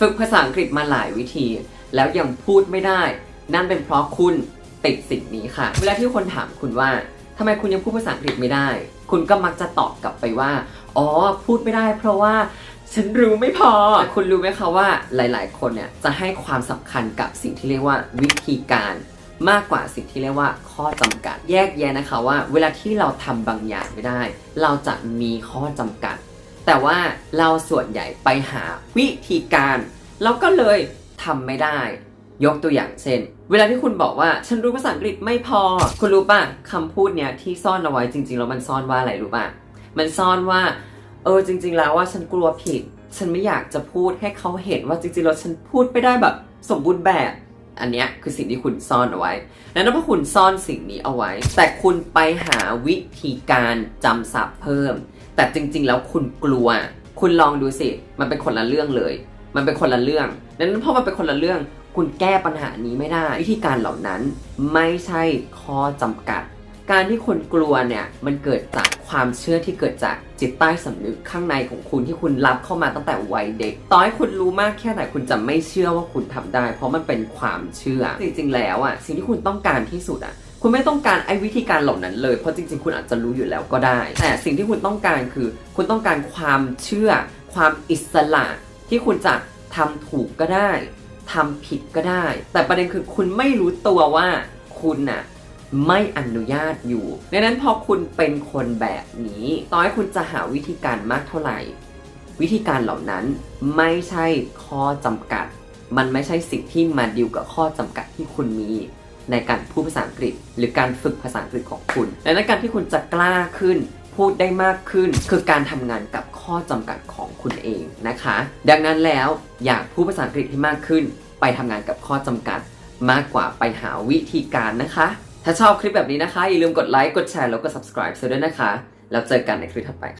ฝึกภาษาอังกฤษมาหลายวิธี แล้วยังพูดไม่ได้ นั่นเป็นเพราะคุณติดสิ่งนี้ค่ะ เวลาที่คนถามคุณว่าทำไมคุณยังพูดภาษาอังกฤษไม่ได้ คุณก็มักจะตอบกลับไปว่า อ๋อ พูดไม่ได้ เพราะว่าฉันรู้ไม่พอแต่คุณรู้ไหมคะว่าหลาย ๆ คนเนี่ยจะให้ความสำคัญกับสิ่งที่เรียกว่าวิธีการมากกว่าสิ่งที่เรียกว่าข้อจำกัด แยกแยะนะคะว่า เวลาที่เราทำบางอย่างไม่ได้ เราจะมีข้อจำกัด แต่ว่าเราส่วนใหญ่ไปหาวิธีการเราก็เลยทำไม่ได้ ยกตัวอย่างเช่น เวลาที่คุณบอกว่าฉันรู้ภาษาอังกฤษไม่พอ คุณรู้ป่ะคำพูดเนี้ยที่ซ่อนเอาไว้จริงๆแล้วมันซ่อนว่าอะไรรู้ป่ะมันซ่อนว่า เออจริง ๆ แล้วว่าฉันกลัวผิด ฉันไม่อยากจะพูดให้เขาเห็นว่าจริงๆแล้วฉันพูดไม่ได้แบบสมบูรณ์แบบ อันเนี้ยคือสิ่งที่คุณซ่อนเอาไว้ดังนั้นพอคุณซ่อนสิ่งนี้เอาไว้ แต่คุณไปหาวิธีการจำศัพท์เพิ่ม แต่จริง ๆ แล้วคุณกลัว คุณลองดูสิ มันเป็นคนละเรื่องเลย มันเป็นคนละเรื่องดังนั้นพอมันเป็นคนละเรื่อง คุณแก้ปัญหานี้ไม่ได้ วิธีการเหล่านั้นไม่ใช่ข้อจำกัด การที่คนกลัวเนี่ยมันเกิดจากความเชื่อที่เกิดจากจิตใต้สำนึกข้างในของคุณที่คุณรับเข้ามาตั้งแต่วัยเด็กต่อให้คุณรู้มากแค่ไหนคุณจะไม่เชื่อว่าคุณทำได้ เพราะมันเป็นความเชื่อจริงๆแล้วอะสิ่งที่คุณต้องการที่สุดอะคุณไม่ต้องการไอ้วิธีการเหล่านั้นเลย เพราะจริงๆ คุณอาจจะรู้อยู่แล้วก็ได้ แต่สิ่งที่คุณต้องการคือ คุณต้องการความเชื่อ ความอิสระ ที่คุณจะทำถูกก็ได้ทำผิดก็ได้ แต่ประเด็นคือคุณไม่รู้ตัวว่าคุณน่ะ ไม่อนุญาตอยู่ดังนั้นพอคุณเป็นคนแบบนี้ต่อให้คุณจะหาวิธีการมากเท่าไหร่ วิธีการเหล่านั้นไม่ใช่ข้อจำกัด มันไม่ใช่สิ่งที่มาดิวกับข้อจำกัดที่คุณมีในการพูดภาษาอังกฤษ หรือการฝึกภาษาอังกฤษของคุณดังนั้นการที่คุณจะกล้าขึ้น พูดได้มากขึ้น คือการทำงานกับข้อจำกัดของคุณเองนะคะ ดังนั้นแล้วอยากพูดภาษาอังกฤษให้มากขึ้น ไปทำงานกับข้อจำกัด มากกว่าไปหาวิธีการนะคะ ถ้าชอบคลิปแบบนี้นะคะ อย่าลืมกดไลค์ กดแชร์ แล้วก็ subscribe ซะด้วยนะคะ แล้วเจอกันในคลิปถัดไป